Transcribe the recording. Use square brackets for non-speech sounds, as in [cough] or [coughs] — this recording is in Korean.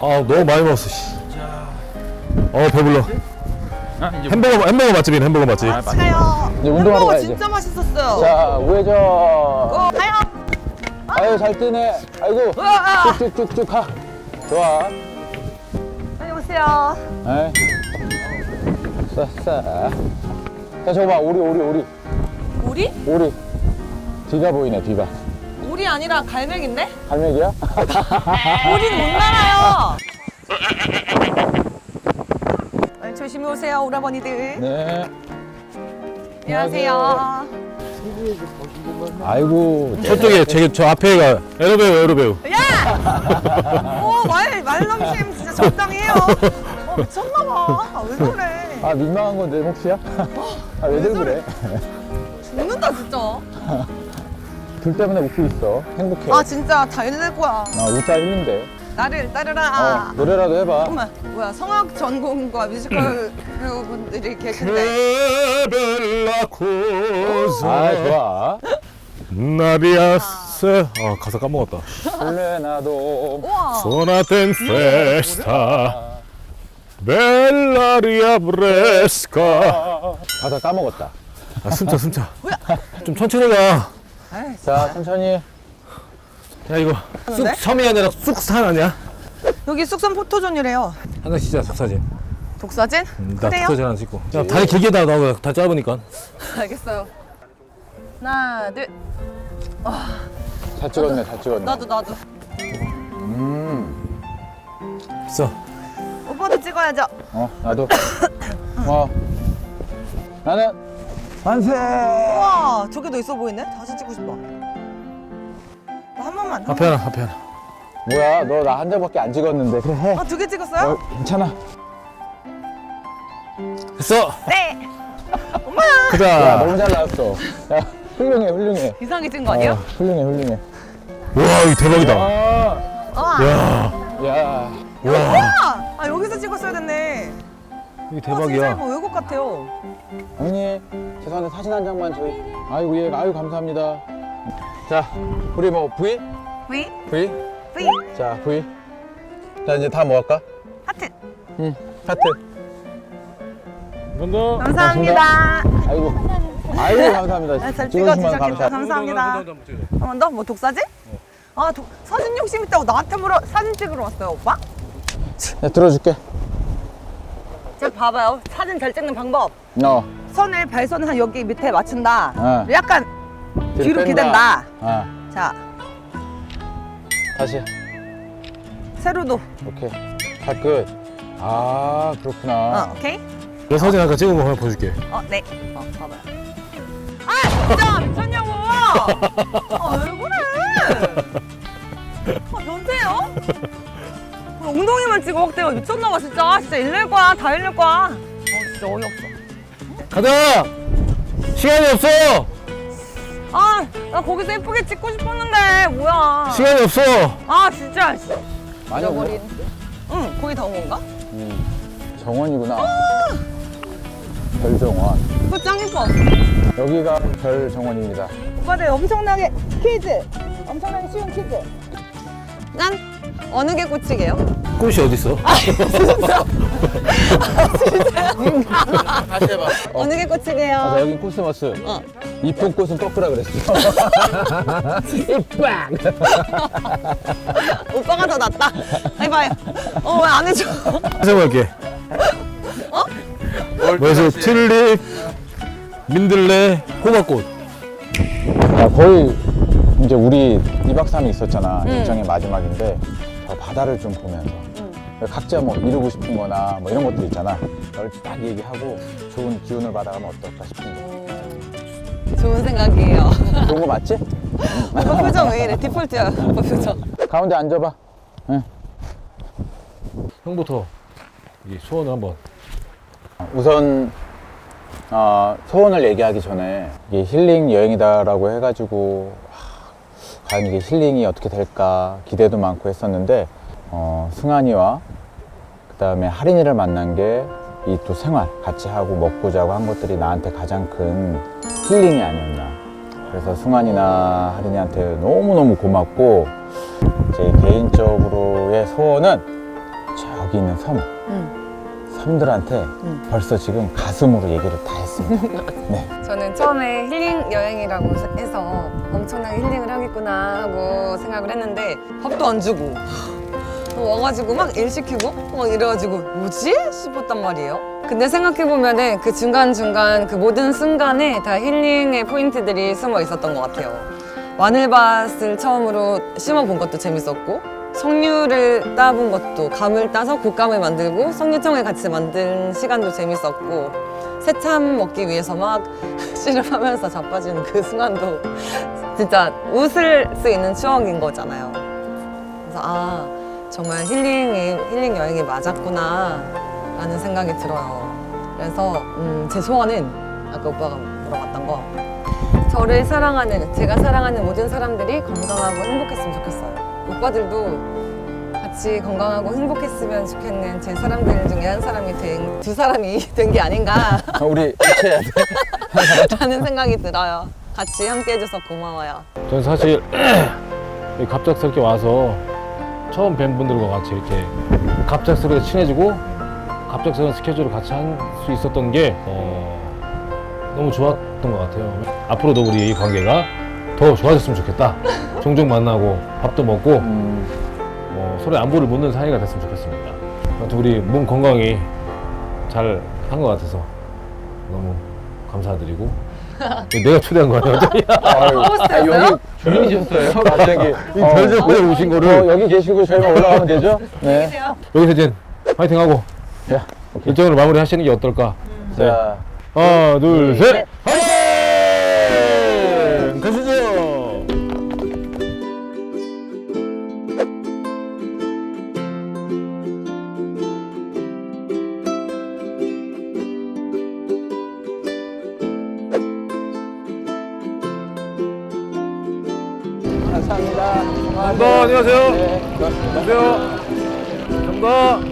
아 너무 많이 먹었어. 씨. 어 배불러. 아, 이제 햄버거 햄버거 맛집이네 햄버거 맛집. 아, 맞- 가요. 이제 운동하러 햄버거 가야지. 진짜 맛있었어요. 자, 우회전. 어, 가요. 아유, 잘 뜨네. 아이고. 우와. 쭉쭉쭉쭉 가. 좋아. 빨리 오세요. 에이. 싸싸. 자, 저거 봐. 오리, 오리, 오리. 우리? 오리. 뒤가 보이네, 뒤가. 우리 아니라 갈매기인데? 갈매기야? 우리는 못 날아요. [laughs] 조심히 오세요, 오라버니들. 네. 안녕하세요. 아이고. 저쪽에 제, 저 앞에가 에로배우 에로배우. 야! 오, 말, 말넘심 진짜 적당히 해요. 어, 미쳤나봐. 왜 그래? 아, 민망한 건내 몫이야? 아, 그래? 죽는다, 진짜. 둘 때문에 웃고 있어. 행복해. 아, 진짜 다 일낼 거야. 아, 웃다 힘든데. 나를 따르라. 어, 노래라도 해봐. 어머, 뭐야, 성악 전공과 뮤지컬 배우분들이 계신데. 베벨라 코사 아, 좋아. 나비아스 아 가사 까먹었다. 플레나도. 우와. 소나텐 페스타 벨라리아 브레스카. 가사 까먹었다. 아 숨차 숨차. 좀 천천히 가. 아이, 자, 천천히. 야 이거 하는데? 쑥섬이 아니라 쑥산 아니야? 여기 쑥선 포토존이래요. 하나 진짜 독사진. 독사진? 음, 나 그래요? 독사진 하나 찍고. 야 다리 길게 다 나오고 다 짧으니까. 알겠어요. 하나, 둘. 잘 찍었네, 잘 찍었네. 나도, 나도. 음. 있어. 오빠도 찍어야죠. 어, 나도. [coughs] 어. 나는 만세! 우와, 저기도 있어 보이네? 다시 찍고 싶어. 나한 번만. 한 앞에 하나 앞에 하나. 뭐야, 너 나한 장밖에 안 찍었는데. 그래, 해. 번. 아, 두 개 찍었어요? 어, 괜찮아. 됐어. 네. 엄마! 야, 가자. 너무 잘 나왔어. 야, 훌륭해, 훌륭해. 이상하게 찍은 거 아니에요? 어, 훌륭해, 훌륭해. 와 이거 대박이다. 아, 어. 야. 야. 와. 아, 아, 여기서 찍었어야 됐네. 이게 대박이야. 이거 외국 같아요. 언니, 죄송한데 사진 한 장만 저희. 아이고, 예, 아유, 감사합니다. 자, 우리 뭐, V? V, V? V, 자, V. 자, 이제 다 모을까? 하트. 응, 하트. 감사합니다. 감사합니다. 아이고. 아이고, 감사합니다. 아, 잘 찍어주셨겠다. 감사. 감사합니다. 한번 더? 뭐 독사진? 아, 독, 사진 욕심 있다고 나한테 물어 사진 찍으러 왔어요, 오빠? 네, 들어줄게. 제가 봐봐요. 사진 잘 찍는 방법. 너. 선을 발선을 한 여기 밑에 맞춘다. 어. 약간 뒤로. 기댄다. 아, 자, 다시. 세로도. 오케이. 다 끝. 아, 그렇구나. 어, 오케이? 내 사진 아까 찍은 거 하나 보여줄게. 어, 네. 어, 봐봐요. 아, 진짜 미쳤냐고! 아, [laughs] 왜 그래? 아, 변태요? 아, 엉덩이만 찍어 확대가 미쳤나봐 진짜 진짜 일낼 거야 다 일낼 거야 어 진짜 어이없어 가자. 시간이 없어. 아 나 거기서 예쁘게 찍고 싶었는데 뭐야 시간이 없어. 아 진짜 많이 잃어버린 없네. 응 거기 다 온 건가? 음, 정원이구나. 별정원. 그거 짱 예뻐 여기가 별정원입니다. 오빠들 엄청나게 퀴즈 엄청나게 쉬운 퀴즈 난 어느 게 꽂히게요? 꽃이 어디 있어? 다시 해봐. 어. 어느 게 꽂히게요? 아, 여긴 코스모스. 어. 이쁜 꽃은 꺾으라 그랬어. [laughs] 이빵! 오빠가 더 낫다 해봐요 어왜 안 해줘 해석할게. 어? 그래서 튤립, 민들레, 호박꽃. 야, 거의 이제 우리 2박 3일 있었잖아. 응. 일정의 마지막인데 저 바다를 좀 보면서 각자 뭐 이루고 싶은 거나 뭐 이런 것들 있잖아. 그걸 딱 얘기하고 좋은 기운을 받아가면 어떨까 싶은데. 좋은 생각이에요 [laughs] 좋은 거 맞지? 오빠 표정 왜 이래 디폴트야 오빠 표정 가운데 앉아봐. 응. 형부터 이 소원을 한번. 우선 어, 소원을 얘기하기 전에 이게 힐링 여행이다라고 해가지고 하, 과연 이게 힐링이 어떻게 될까 기대도 많고 했었는데 어, 승환이와 그 다음에 하린이를 만난 게 이 또 생활 같이 하고 먹고 자고 한 것들이 나한테 가장 큰 힐링이 아니었나 그래서 승환이나 하린이한테 너무너무 고맙고 제 개인적으로의 소원은 거기 있는 섬, 응. 섬들한테 응. 벌써 지금 가슴으로 얘기를 다 했습니다. [laughs] 네. 저는 처음에 힐링 여행이라고 해서 엄청나게 힐링을 하겠구나 하고 생각을 했는데 밥도 안 주고 와가지고 막 일 시키고 막 이래가지고 뭐지 싶었단 말이에요. 근데 생각해보면은 그 중간중간 그 모든 순간에 다 힐링의 포인트들이 숨어 있었던 것 같아요. 마늘밭을 처음으로 심어본 것도 재밌었고 석류를 따본 것도 감을 따서 곶감을 만들고 석류청을 같이 만든 시간도 재밌었고 새참 먹기 위해서 막 [laughs] 씨름하면서 자빠지는 그 순간도 진짜 웃을 수 있는 추억인 거잖아요. 그래서 아 정말 힐링이 힐링 여행이 맞았구나 라는 생각이 들어요. 그래서 음, 제 소원은 아까 오빠가 물어봤던 거 저를 사랑하는 제가 사랑하는 모든 사람들이 건강하고 행복했으면 좋겠어요. 오빠들도 같이 건강하고 행복했으면 좋겠는 제 사람들 중에 한 사람이 된 두 사람이 [laughs] 된 게 아닌가 우리 이렇게 해야 돼. [laughs] 라는 생각이 들어요. 같이 함께 해줘서 고마워요. 저는 사실 [clears throat] 여기 갑작스럽게 와서 처음 뵌 분들과 같이 이렇게 갑작스럽게 친해지고 갑작스러운 스케줄을 같이 할 수 있었던 게 어, 너무 좋았던 것 같아요. 앞으로도 우리 이 관계가 더 좋아졌으면 좋겠다. 종종 만나고 밥도 먹고 음, 어, 서로의 안부를 묻는 사이가 됐으면 좋겠습니다. 아무튼 우리 몸 건강히 잘한 것 같아서 너무 감사드리고 [laughs] 내가 초대한 거 아니야? 아유, 아, 여기 주인이셨어요? 갑자기. 이 별점 왜 오신 거를 어, 여기 계시고 저희만 [laughs] 올라가면 되죠? 네. 여기서 이제 파이팅하고 자, 일정으로 마무리하시는 게 어떨까? 자. 하나, 둘, 셋. 셋, 파이팅! 가시죠. 감사합니다. 감사합니다. 안녕하세요. 네, 고맙습니다. 안녕하세요. 감사합니다.